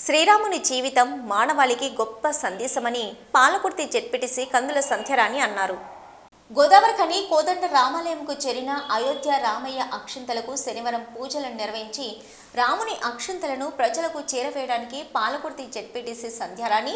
శ్రీరాముని జీవితం మానవాళికి గొప్ప సందేశమని పాలకుర్తి జెడ్పీటీసీ కందుల సంధ్యరాణి అన్నారు. గోదావరిఖని కోదండ రామాలయంకు చేరిన అయోధ్య రామయ్య అక్షింతలకు శనివారం పూజలను నిర్వహించి రాముని అక్షింతలను ప్రజలకు చేరవేయడానికి Palakurthi ZPTC Sandhyarani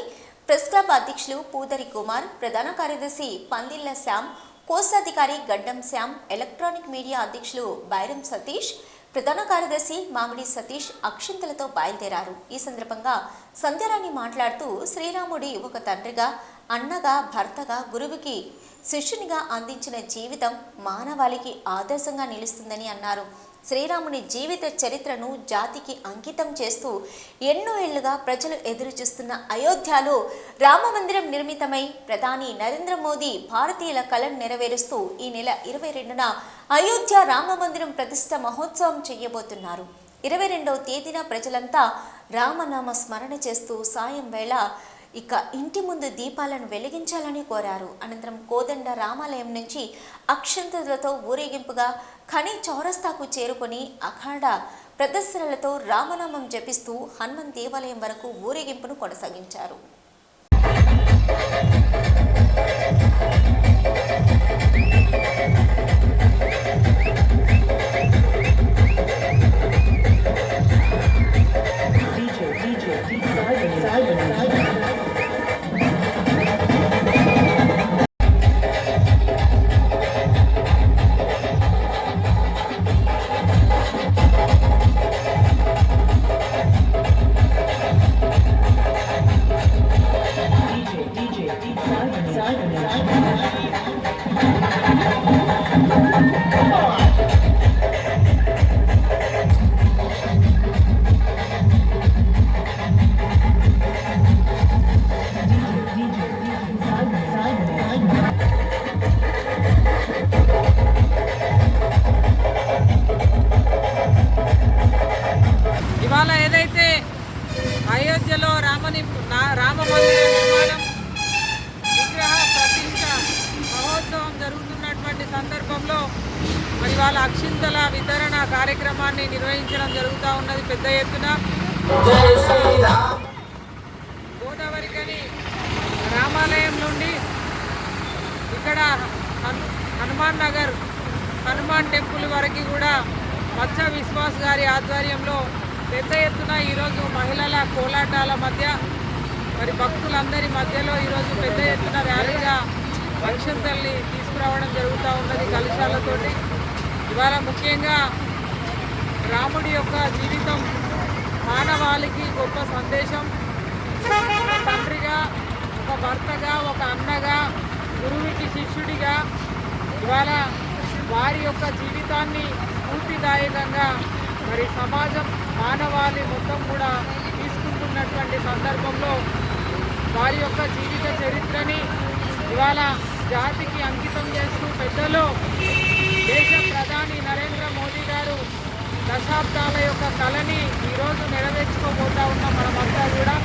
press club అధ్యక్షులు పూదరి కుమార్ ప్రధాన కార్యదర్శి పందిళ్ళ శ్యామ్ కోశాధికారి గడ్డం శ్యామ్ ఎలక్ట్రానిక్ మీడియా అధ్యక్షులు బైరం సతీష్ ప్రధాన కార్యదర్శి మామిడి సతీష్ అక్షింతలతో బయలుదేరారు. ఈ సందర్భంగా సంధ్యారాణి మాట్లాడుతూ శ్రీరాముడి ఒక తండ్రిగా అన్నగా భర్తగా గురువుకి శిష్యునిగా అందించిన జీవితం మానవాళికి ఆదర్శంగా నిలుస్తుందని అన్నారు. శ్రీరాముని జీవిత చరిత్రను జాతికి అంకితం చేస్తూ ఎన్నో ఏళ్ళుగా ప్రజలు ఎదురుచూస్తున్న అయోధ్యలో రామమందిరం నిర్మితమై ప్రధాని నరేంద్ర మోదీ భారతీయుల కలను నెరవేరుస్తూ ఈ నెల ఇరవై రెండున అయోధ్య రామమందిరం ప్రతిష్ట మహోత్సవం చేయబోతున్నారు. ఇరవై రెండవ తేదీన ప్రజలంతా రామనామ స్మరణ చేస్తూ సాయం వేళ ఇక ఇంటి ముందు దీపాలను వెలిగించాలని కోరారు. అనంతరం కోదండ రామాలయం నుంచి అక్షంతలతో ఊరేగింపుగా ఖని చౌరస్తాకు చేరుకొని అఖాడ ప్రదర్శనలతో రామనామం జపిస్తూ హనుమన్ దేవాలయం వరకు ఊరేగింపును కొనసాగించారు. రామని రామ మందిర నిర్మాణం విగ్రహ ప్రతిష్ట మహోత్సవం జరుగుతున్నటువంటి సందర్భంలో మరి వాళ్ళ అక్షింతల వితరణ కార్యక్రమాన్ని నిర్వహించడం జరుగుతూ ఉన్నది పెద్ద ఎత్తున. గోదావరికని రామాలయం నుండి ఇక్కడ హను- హనుమాన్ నగర్ హనుమాన్ టెంపుల్ వరకు కూడా మత్స్య విశ్వాస్ గారి ఆధ్వర్యంలో పెద్ద ఎత్తున ఈరోజు మహిళల కోలాటాల మధ్య మరి భక్తులందరి మధ్యలో ఈరోజు పెద్ద ఎత్తున ర్యాలీగా తల్లి తీసుకురావడం జరుగుతూ ఉన్నది కలశాలతోటి ఇవాళ ముఖ్యంగా రాముడి యొక్క జీవితం మానవాళికి గొప్ప సందేశం. ఒక తండ్రిగా ఒక భర్తగా ఒక అన్నగా గురువుకి శిష్యుడిగా ఇవాళ వారి యొక్క జీవితాన్ని స్ఫూర్తిదాయకంగా మరి సమాజం మానవాళి మొత్తం కూడా తీసుకుంటున్నటువంటి సందర్భంలో వారి యొక్క జీవిత చరిత్రని ఇవాళ జాతికి అంకితం చేస్తూ పెద్దలు దేశ ప్రధాని నరేంద్ర మోదీ గారు దశాబ్దాల యొక్క కళని ఈరోజు నెరవేర్చుకోబోతా ఉన్నాం మనమంతా కూడా